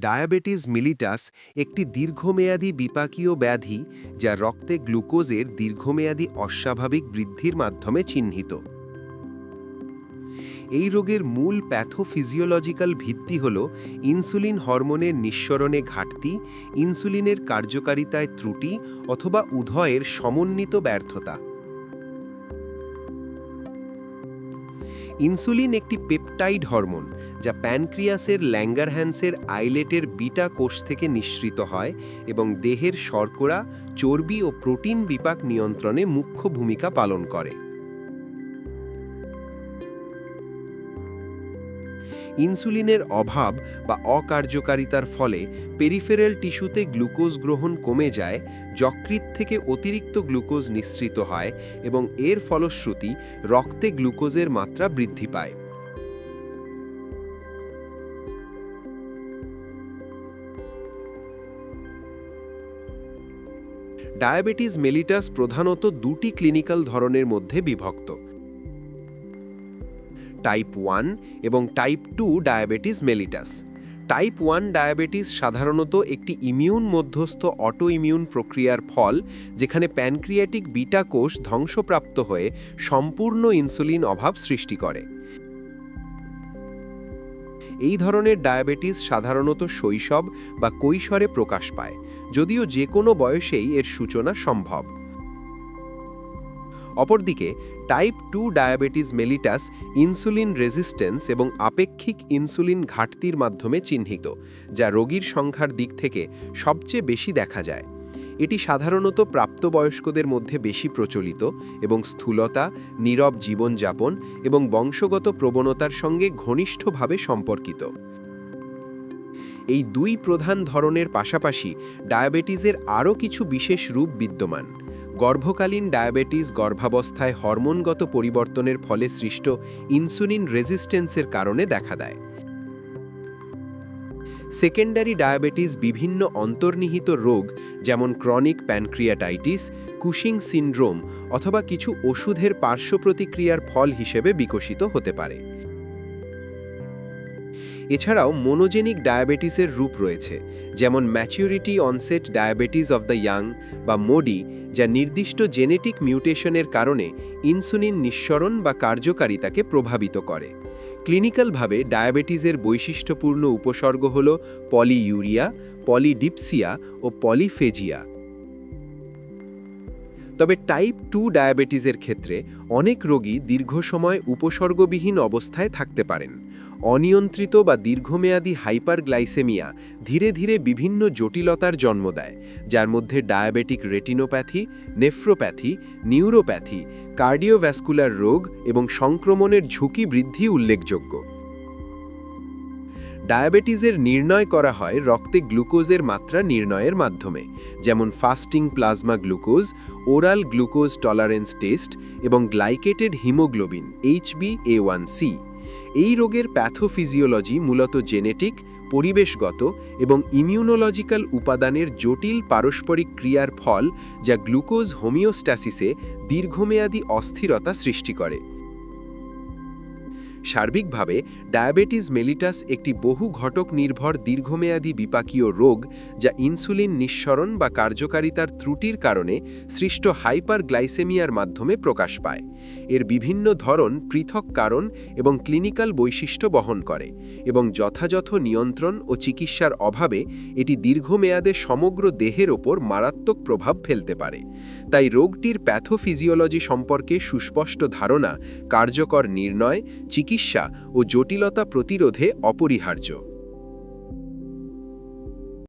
Diabetes mellitus একটি দীর্ঘমেয়াদী বিপাকীয় ব্যাধি যা রক্তে গ্লুকোজের দীর্ঘমেয়াদী অস্বাভাবিক বৃদ্ধির মাধ্যমে চিহ্নিত। এই রোগের মূল প্যাথোফিজিওলজিক্যাল ভিত্তি হল ইনসুলিন হরমোনের নিঃসরণে ঘাটতি, ইনসুলিনের কার্যকারিতায় ত্রুটি অথবা উভয়ের সমন্বিত ব্যর্থতা। ইনসুলিন একটি পেপটাইড হরমোন, যা প্যানক্রিয়াসের ল্যাঙ্গারহ্যান্সের আইলেটের বিটা কোষ থেকে নিঃসৃত হয় এবং দেহের শর্করা, চর্বি ও প্রোটিন বিপাক নিয়ন্ত্রণে মুখ্য ভূমিকা পালন করে। ইনসুলিনের অভাব বা অকার্যকারিতার ফলে পেরিফেরাল টিস্যুতে গ্লুকোজ গ্রহণ কমে যায়, যকৃৎ থেকে অতিরিক্ত গ্লুকোজ নিঃসৃত হয় এবং এর ফলশ্রুতি রক্তে গ্লুকোজের মাত্রা বৃদ্ধি পায়। ডায়াবেটিস মেলিটাস প্রধানত দুটি ক্লিনিক্যাল ধরনের মধ্যে বিভক্ত। টাইপ ওয়ান এবং type two diabetes mellitus type one diabetes সাধারণত একটি ইমিউন মধ্যস্থ অটো ইমিউন প্রক্রিয়ার ফল, যেখানে প্যানক্রিয়াটিক বিটা কোষ ধ্বংসপ্রাপ্ত হয়ে সম্পূর্ণ ইনসুলিন অভাব সৃষ্টি করে। এই ধরনের ডায়াবেটিস সাধারণত শৈশব বা কৈশোরে প্রকাশ পায়, যদিও যে কোনো বয়সেই এর সূচনা সম্ভব। অপরদিকে type two diabetes mellitus insulin resistance এবং আপেক্ষিক ইনসুলিন ঘাটতির মাধ্যমে চিহ্নিত, যা রোগীর সংখ্যার দিক থেকে সবচেয়ে বেশি দেখা যায়। এটি সাধারণত প্রাপ্তবয়স্কদের মধ্যে বেশি প্রচলিত এবং স্থূলতা, নীরব জীবনযাপন এবং বংশগত প্রবণতার সঙ্গে ঘনিষ্ঠভাবে সম্পর্কিত। এই দুই প্রধান ধরনের পাশাপাশি ডায়াবেটিসের আরও কিছু বিশেষ রূপ বিদ্যমান। গর্ভকালীন ডায়াবেটিস গর্ভাবস্থায় হরমোনগত পরিবর্তনের ফলে সৃষ্ট ইনসুলিন রেজিস্ট্যান্সের কারণে দেখা দেয়। সেকেন্ডারি ডায়াবেটিস বিভিন্ন অন্তর্নিহিত রোগ, যেমন ক্রনিক প্যানক্রিয়াটাইটিস, কুশিং সিন্ড্রোম অথবা কিছু ওষুধের পার্শ্ব প্রতিক্রিয়ার ফল হিসেবে বিকশিত হতে পারে। এছাড়াও মোনোজেনিক ডায়াবেটিসের রূপ রয়েছে, যেমন maturity onset diabetes of the young বা মোডি যা নির্দিষ্ট জেনেটিক মিউটেশনের কারণে ইনসুলিন নিঃসরণ বা কার্যকারিতাকে প্রভাবিত করে। ক্লিনিক্যালভাবে ডায়াবেটিসের বৈশিষ্ট্যপূর্ণ উপসর্গ হল পলিইউরিয়া পলিডিপসিয়া ও পলিফেজিয়া তবে টাইপ টু ডায়াবেটিসের ক্ষেত্রে অনেক রোগী দীর্ঘ সময় উপসর্গবিহীন অবস্থায় থাকতে পারেন। অনিয়ন্ত্রিত বা দীর্ঘমেয়াদী হাইপারগ্লাইসেমিয়া ধীরে ধীরে বিভিন্ন জটিলতার জন্ম দেয়, যার মধ্যে diabetic retinopathy nephropathy neuropathy cardiovascular রোগ এবং সংক্রমণের ঝুঁকি বৃদ্ধি উল্লেখযোগ্য। ডায়াবেটিসের নির্ণয় করা হয় রক্তে গ্লুকোজের মাত্রা নির্ণয়ের মাধ্যমে, যেমন fasting plasma glucose oral glucose tolerance test এবং glycated haemoglobin HB A C এই রোগের প্যাথোফিজিওলজি মূলত জেনেটিক পরিবেশগত এবং ইমিউনোলজিক্যাল উপাদানের জটিল পারস্পরিক ক্রিয়ার ফল যা গ্লুকোজ হোমিওস্ট্যাসিসে দীর্ঘমেয়াদী অস্থিরতা সৃষ্টি করে। সার্বিকভাবে ডায়াবেটিস মেলিটাস একটি বহু ঘটক নির্ভর দীর্ঘমেয়াদী বিপাকীয় রোগ যা ইনসুলিন নিঃসরণ বা কার্যকারিতার ত্রুটির কারণে সৃষ্ট হাইপার গ্লাইসেমিয়ার মাধ্যমে প্রকাশ পায়। এর বিভিন্ন ধরন পৃথক কারণ এবং ক্লিনিক্যাল বৈশিষ্ট্য বহন করে এবং যথাযথ নিয়ন্ত্রণ ও চিকিৎসার অভাবে এটি দীর্ঘমেয়াদে সমগ্র দেহের ওপর মারাত্মক প্রভাব ফেলতে পারে। তাই রোগটির প্যাথোফিজিওলজি সম্পর্কে সুস্পষ্ট ধারণা, কার্যকর নির্ণয় চিকিৎসা ও জটিলতা প্রতিরোধে অপরিহার্য।